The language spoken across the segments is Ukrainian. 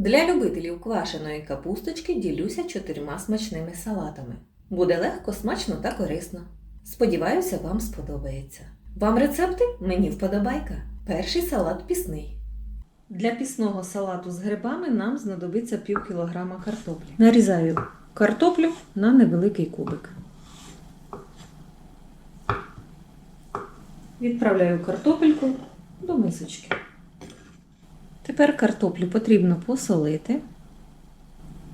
Для любителів квашеної капусточки ділюся чотирма смачними салатами. Буде легко, смачно та корисно. Сподіваюся, вам сподобається. Вам рецепти? Мені вподобайка. Перший салат пісний. Для пісного салату з грибами нам знадобиться пів кілограма картоплі. Нарізаю картоплю на невеликий кубик. Відправляю картопельку до мисочки. Тепер картоплю потрібно посолити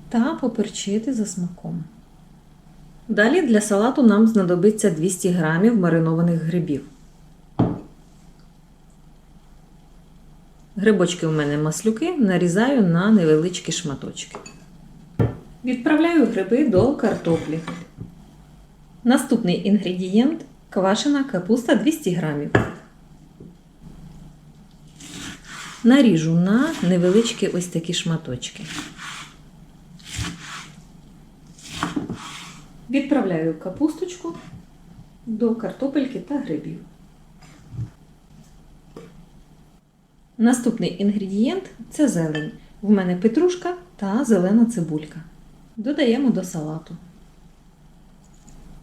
та поперчити за смаком. Далі для салату нам знадобиться 200 г маринованих грибів. Грибочки у мене маслюки нарізаю на невеличкі шматочки. Відправляю гриби до картоплі. Наступний інгредієнт квашена капуста 200 грамів. Наріжу на невеличкі ось такі шматочки. Відправляю капусточку до картопельки та грибів. Наступний інгредієнт це зелень. В мене петрушка та зелена цибулька. Додаємо до салату.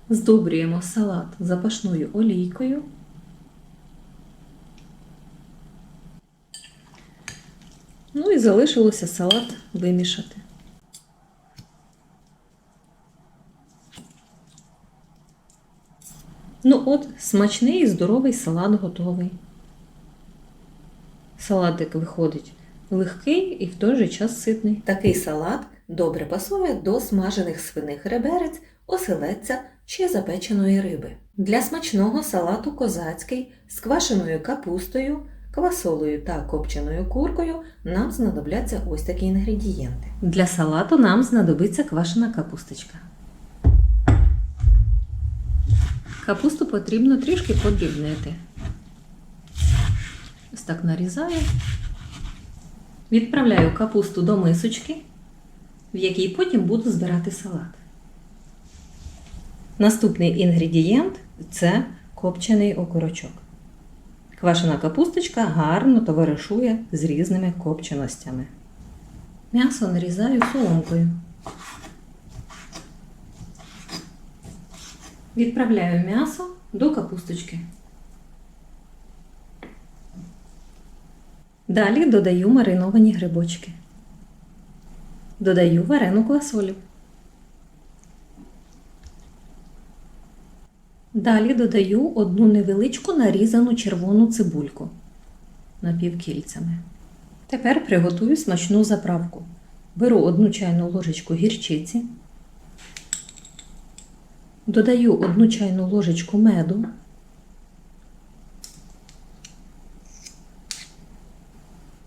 Здобрюємо салат запашною олійкою. Ну і залишилося салат вимішати. Ну от, смачний і здоровий салат готовий. Салатик виходить легкий і в той же час ситний. Такий салат добре пасує до смажених свиних реберець, оселедця чи запеченої риби. Для смачного салату козацький з квашеною капустою, квасолою та копченою куркою нам знадобляться ось такі інгредієнти. Для салату нам знадобиться квашена капусточка. Капусту потрібно трішки подрібнити. Ось так нарізаю. Відправляю капусту до мисочки, в якій потім буду збирати салат. Наступний інгредієнт це копчений окорочок. Квашена капусточка гарно товаришує з різними копченостями. М'ясо нарізаю соломкою. Відправляю м'ясо до капусточки. Далі додаю мариновані грибочки. Додаю варену квасолю. Далі додаю одну невеличку нарізану червону цибульку напівкільцями. Тепер приготую смачну заправку. Беру одну чайну ложечку гірчиці, додаю одну чайну ложечку меду.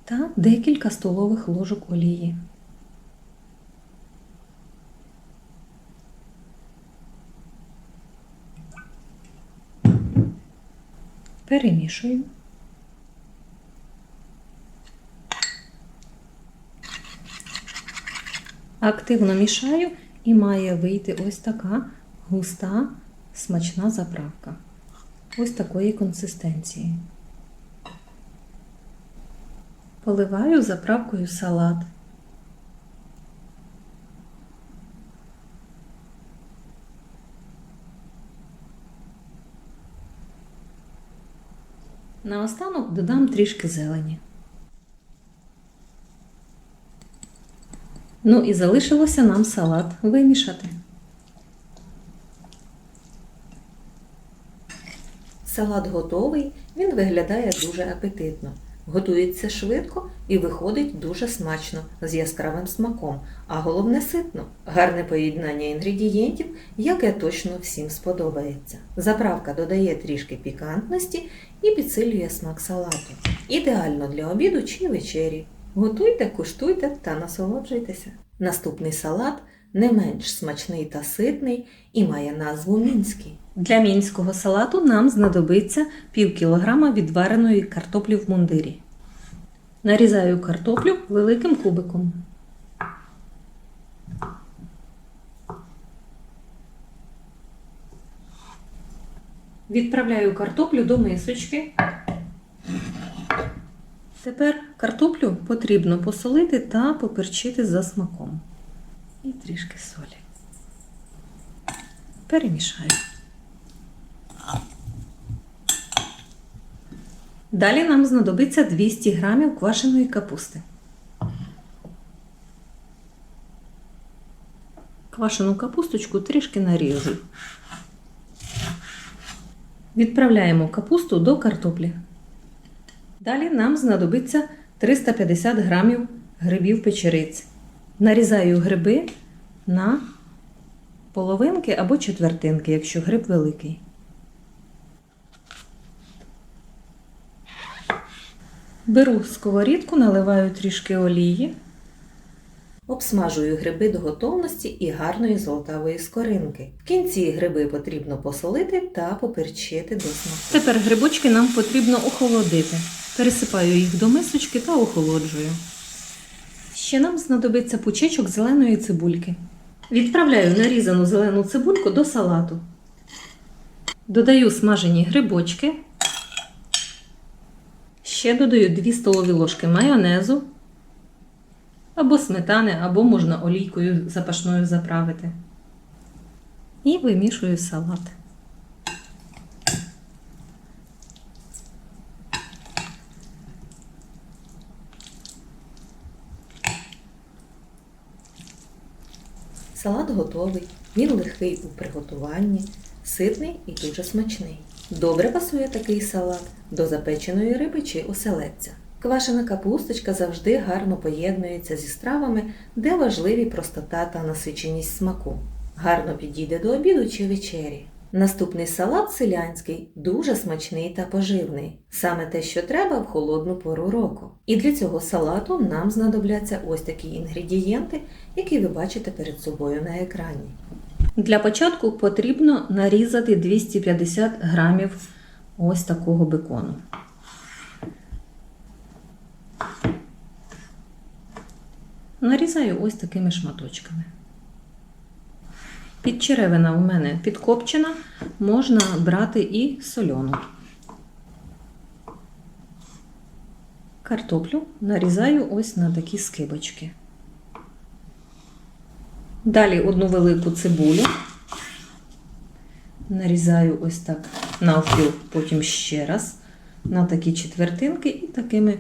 та декілька столових ложок олії. Перемішую. Активно мішаю і має вийти ось така густа смачна заправка. Ось такої консистенції. Поливаю заправкою салат. Наостанок додам трішки зелені. Ну і залишилося нам салат вимішати. Салат готовий, він виглядає дуже апетитно. Готується швидко і виходить дуже смачно, з яскравим смаком, а головне ситно. Гарне поєднання інгредієнтів, яке точно всім сподобається. Заправка додає трішки пікантності і підсилює смак салату. Ідеально для обіду чи вечері. Готуйте, куштуйте та насолоджуйтеся. Наступний салат не менш смачний та ситний і має назву мінський. Для мінського салату нам знадобиться пів кілограма відвареної картоплі в мундирі. Нарізаю картоплю великим кубиком. Відправляю картоплю до мисочки. Тепер картоплю потрібно посолити та поперчити за смаком. І трішки солі. Перемішаю. Далі нам знадобиться 200 грамів квашеної капусти. Квашену капусточку трішки наріжу. Відправляємо капусту до картоплі. Далі нам знадобиться 350 грамів грибів печериць. Нарізаю гриби на половинки або четвертинки, якщо гриб великий. Беру сковорідку, наливаю трішки олії. Обсмажую гриби до готовності і гарної золотавої скоринки. В кінці гриби потрібно посолити та поперчити до смаку. Тепер грибочки нам потрібно охолодити. Пересипаю їх до мисочки та охолоджую. Ще нам знадобиться пучечок зеленої цибульки. Відправляю нарізану зелену цибульку до салату. Додаю смажені грибочки. Ще додаю 2 столові ложки майонезу або сметани, або можна олійкою запашною заправити. І вимішую салат. Салат готовий, він легкий у приготуванні, ситний і дуже смачний. Добре пасує такий салат до запеченої риби чи оселедця. Квашена капусточка завжди гарно поєднується зі стравами, де важливі простота та насиченість смаку. Гарно підійде до обіду чи вечері. Наступний салат селянський дуже смачний та поживний. Саме те, що треба в холодну пору року. І для цього салату нам знадобляться ось такі інгредієнти, які ви бачите перед собою на екрані. Для початку потрібно нарізати 250 грамів ось такого бекону. Нарізаю ось такими шматочками. Підчеревина у мене підкопчена, можна брати і сольону. Картоплю нарізаю ось на такі скибочки. Далі одну велику цибулю. Нарізаю ось так навпіл, потім ще раз на такі четвертинки і такими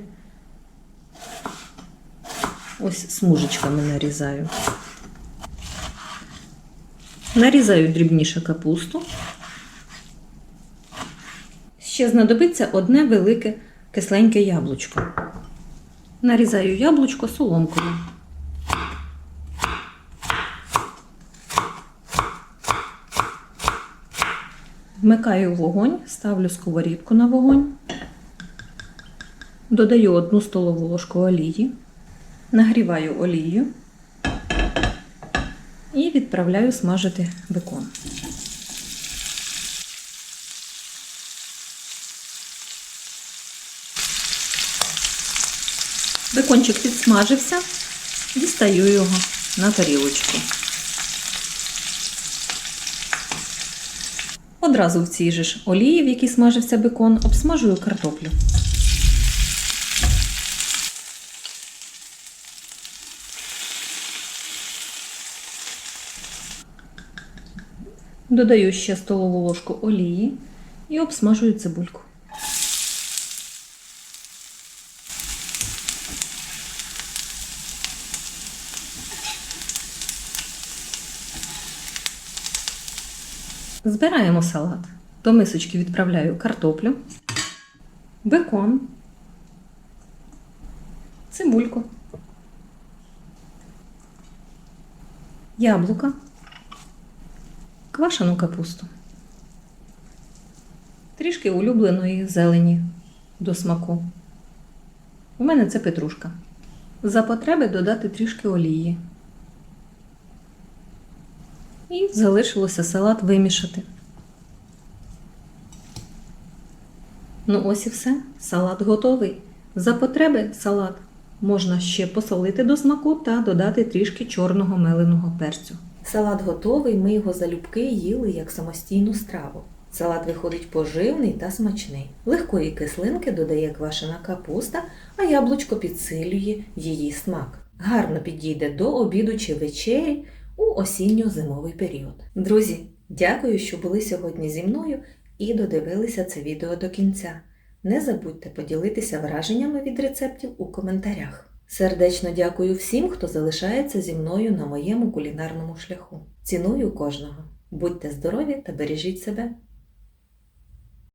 ось смужечками нарізаю. Нарізаю дрібніше капусту. Ще знадобиться одне велике кисленьке яблучко. Нарізаю яблучко соломкою. Вмикаю вогонь, ставлю сковорідку на вогонь, додаю одну столову ложку олії, нагріваю олію і відправляю смажити бекон. Бекончик підсмажився, дістаю його на тарілочку. Одразу в цій же ж олії, в якій смажився бекон, обсмажую картоплю. Додаю ще столову ложку олії і обсмажую цибульку. Збираємо салат. До мисочки відправляю картоплю, бекон, цибульку, яблука, квашену капусту, трішки улюбленої зелені до смаку. У мене це петрушка. За потреби додати трішки олії. І залишилося салат вимішати. Ну ось і все. Салат готовий. За потреби салат можна ще посолити до смаку та додати трішки чорного меленого перцю. Салат готовий, ми його залюбки їли як самостійну страву. Салат виходить поживний та смачний. Легкої кислинки додає квашена капуста, а яблучко підсилює її смак. Гарно підійде до обіду чи вечері у осінньо-зимовий період. Друзі, дякую, що були сьогодні зі мною і додивилися це відео до кінця. Не забудьте поділитися враженнями від рецептів у коментарях. Сердечно дякую всім, хто залишається зі мною на моєму кулінарному шляху. Ціную кожного. Будьте здорові та бережіть себе.